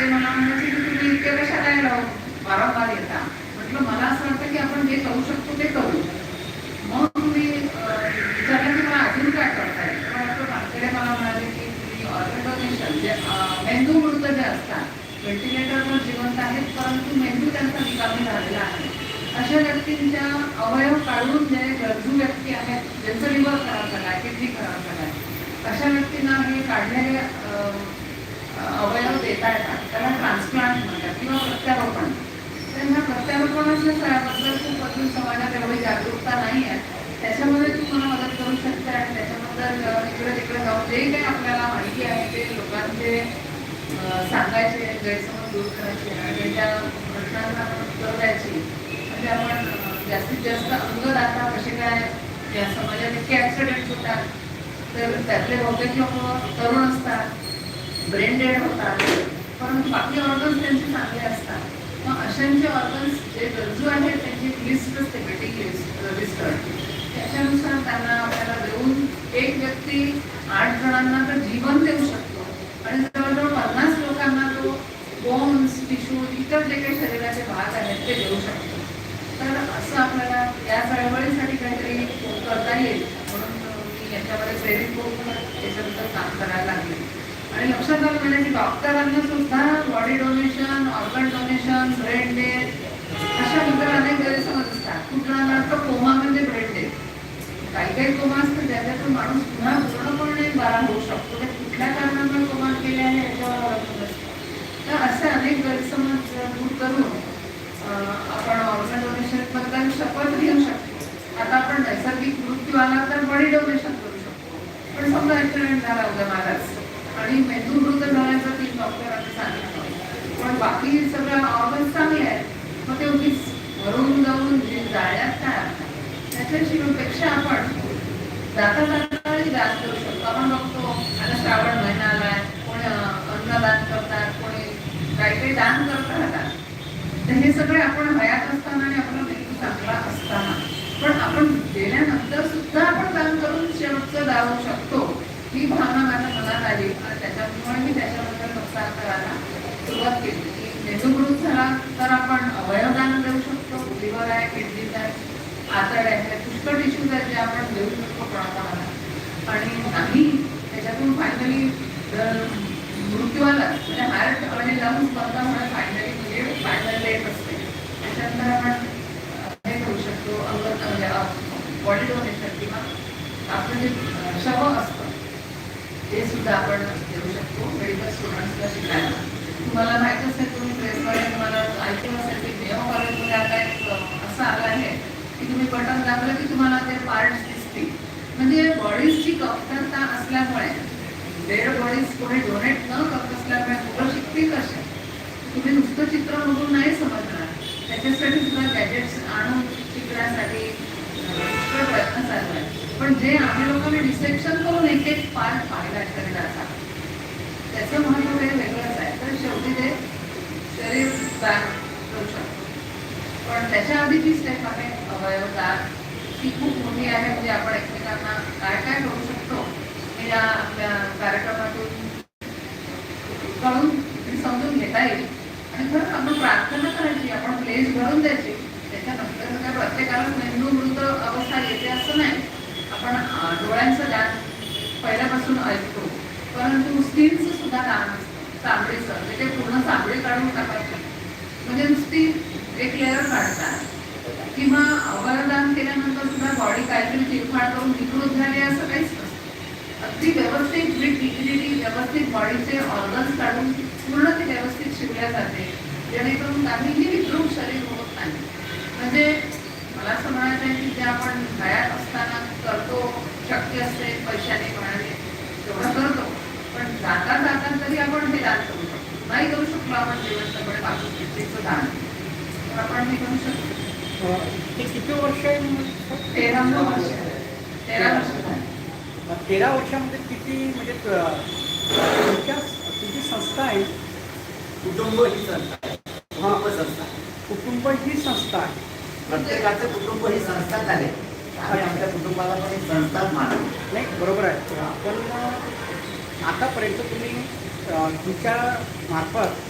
ते मला म्हणायचे की तुम्ही इतक्या इतके कशाला राहू वारंवार येता? म्हटलं मला असं वाटतं की आपण जे करू शकतो ते करू. मग तुम्ही अं, विचारलं की मला अजून काय करताय तर डॉक्टर मला म्हणाले की तुम्ही ऑर्गन जे मेंदू मृत जे असतात व्हेंटिलेटरवर जिवंत आहेत परंतु मेंदू त्यांचा निकामी झालेला आहे. अशा व्यक्तींच्या अवयव काढून जे गरजू व्यक्ती आहेत ज्यांचं लिव्हर खराब झालं आहे किडनी खराब झाला अशा व्यक्तींना हे काढलेले देता येतात त्याला ट्रान्सप्लांट म्हणतात किंवा प्रत्यारोपण तर ह्या प्रत्यारोपणाच्या सगळ्याबद्दल खूप अजून समाजात एवढी जागरूकता नाही आहे त्याच्यामध्ये तू मला मदत करू शकते आणि त्याच्याबद्दल इकडे तिकडे जाऊन जे काही आपल्याला माहिती आहे ते लोकांचे सांगायचे गैरसमज दूर करायचे आणि त्यांच्या प्रश्नांना आपण उत्तर द्यायची म्हणजे आपण जास्तीत जास्त अंगदाता कसे काय या समाजात इतके ॲक्सिडेंट होतात तर त्यातले बहुतेक लोक तरुण असतात. ब्रेन डेड होतात परंतु बाकी ऑर्गन्स त्यांचे चांगले असतात. मग अशांचे ऑर्गन्स जे गरजू आहेत त्यांची लिस्ट असते वेटिंग लिस्ट रजिस्टर्ड त्याच्यानुसार त्यांना आपल्याला देऊन एक व्यक्ती आठ जणांना तर जीवन देऊ शकतो. आणि जवळजवळ पन्नास लोकांना तो बोन्स टिश्यू इतर जे काही शरीराचे भाग आहेत ते देऊ शकतो. तर असं आपल्याला या चळवळीसाठी काहीतरी करता येईल. म्हणून मी याच्यामध्ये प्रेरित होऊन याच्याबद्दल काम करायला लागले. आणि लक्षात आलं म्हणजे की डॉक्टरांना सुद्धा body donation organ donation brain death अशा इतर अनेक गैरसमज असतात. कुठला तर कोमा म्हणजे ब्रेन डेथ काही काही कोमा असतात ज्याच्यातून माणूस पुन्हा पूर्णपणे बरा होऊ शकतो. ते कुठल्या कारणामुळे कोमा केले आहे याच्यावर अवलंबून असतं तर असे अनेक गैरसमज दूर करून आपण ऑर्गन डोनेशनबद्दल शपथ घेऊ शकतो. आता आपण नैसर्गिक मृत्यू आला तर बॉडी डोनेशन करू शकतो. पण समजा ऍक्सिडेंट झाला उद्या महाराज आणि मेंदू मृत झाल्याचं ती डॉक्टरांनी सांगितलं. पण बाकी सगळं ऑर्गन चांगले आहेत मग ते उगीच भरून जाऊन जे जाळ्यात काय अर्थ? आपण जाता जाता दान करू शकतो. आपण बघतो आता श्रावण महिना आलाय कोणी अन्नदान करतात कोणी काही काही दान करत राहतात तर हे सगळे आपण हयात असताना आणि आपला मेंदू चांगला असताना. पण आपण गेल्यानंतर सुद्धा आपण दान करून शेवटचं दावू शकतो. ही भावना माझ्या त्याच्यामुळे मी त्याच्याबद्दल प्रसार करायला सुरुवात केली. की मेंदूमृत झाला तर आपण अवयवदान देऊ शकतो लिव्हर आहे किडनीज आहे आतड आहे पुष्कळ टिश्यूज आहेत जे आपण देऊ शकतो कोणाकोणाला. आणि आम्ही त्याच्यातून फायनली मृत्यू आला म्हणजे हार्ट आणि लंग्स बंद म्हणून फायनली म्हणजे फायनल लेट असते. त्याच्यानंतर आपण हे करू शकतो अंग म्हणजे बॉडी डोनेशन किंवा आपण जे शव असतो ते सुद्धा आपण देऊ शकतो मेडिकल स्टुडंट्सला शिकायला तुम्हाला माहीत असेल तुम्ही प्रेसमध्ये तुम्हाला ऐकून असेल की मेयो कॉलेजमध्ये आता एक असं आलं आहे की तुम्ही बटन दाबलं की तुम्हाला ते पार्ट्स दिसतील. म्हणजे बॉडीजची कमतरता असल्यामुळे डेड बॉडीज कोणी डोनेट न करत असल्यामुळे मुलं शिकतील कसे? तुम्ही नुसतं चित्र बघून नाही समजणार. त्याच्यासाठी सुद्धा गॅजेट्स आणून शिकण्यासाठी पण जे आम्ही लोकांनी डिसेप्शन करून एक एक पार्ट पाहिला शरीराचा त्याचं महत्त्व काही वेगळंच आहे. तर शेवटी ते शरीर दान करू शकतो. पण त्याच्या आधीची स्टेप आहे अवयवदान ती खूप मोठी आहे. म्हणजे आपण एकमेकांना काय काय करू शकतो हे या आपल्या कार्यक्रमातून कळून समजून घेता येईल. आणि खरं आपण प्रार्थना करायची आपण प्लेस भरून द्यायची त्याच्यानंतर काय प्रत्येकाला मेंदू मृत अवस्था येते असं नाही आपण अं, डोळ्यांचं दान पहिल्यापासून ऐकतो. परंतु स्किनचं सुद्धा काम असतं. म्हणजे ते पूर्ण चांबडी काढून टाकायची म्हणजे नुसती एक लेअर काढतात. किंवा अवयवदान केल्यानंतर सुद्धा बॉडी काहीतरी चिरफाड करून विकृत झाली असं काहीच नसतं. अगदी व्यवस्थित विथ डिग्निटी व्यवस्थित बॉडीचे ऑर्गन्स काढून पूर्ण ते व्यवस्थित शिवल्या जाते. जेणेकरून काहीही विद्रूप शरीर होत नाही. म्हणजे मला असं म्हणायचं आहे की जे आपण हयात असताना करतो शक्य असते पैशाने म्हणाले तेवढं करतो पण जाता जाता तरी आपण हे दान करू शकतो नाही करू शकलो आपण जिवंतपणे दान. तर आपण हे करू शकतो. ते किती वर्ष आहे? तेरा वर्ष. तेरा वर्ष. तेरा वर्षामध्ये किती म्हणजे तुमच्या तुमची संस्था आहे? कुटुंब ही संस्था आहे. कुटुंब संस्था कुटुंब ही संस्था आहे. प्रत्येकाचं कुटुंब ही संस्थाच आहे. आम्ही आमच्या कुटुंबाला पण एक संस्थाच मानतो. नाही बरोबर आहे. पण आतापर्यंत तुम्ही तुमच्या मार्फत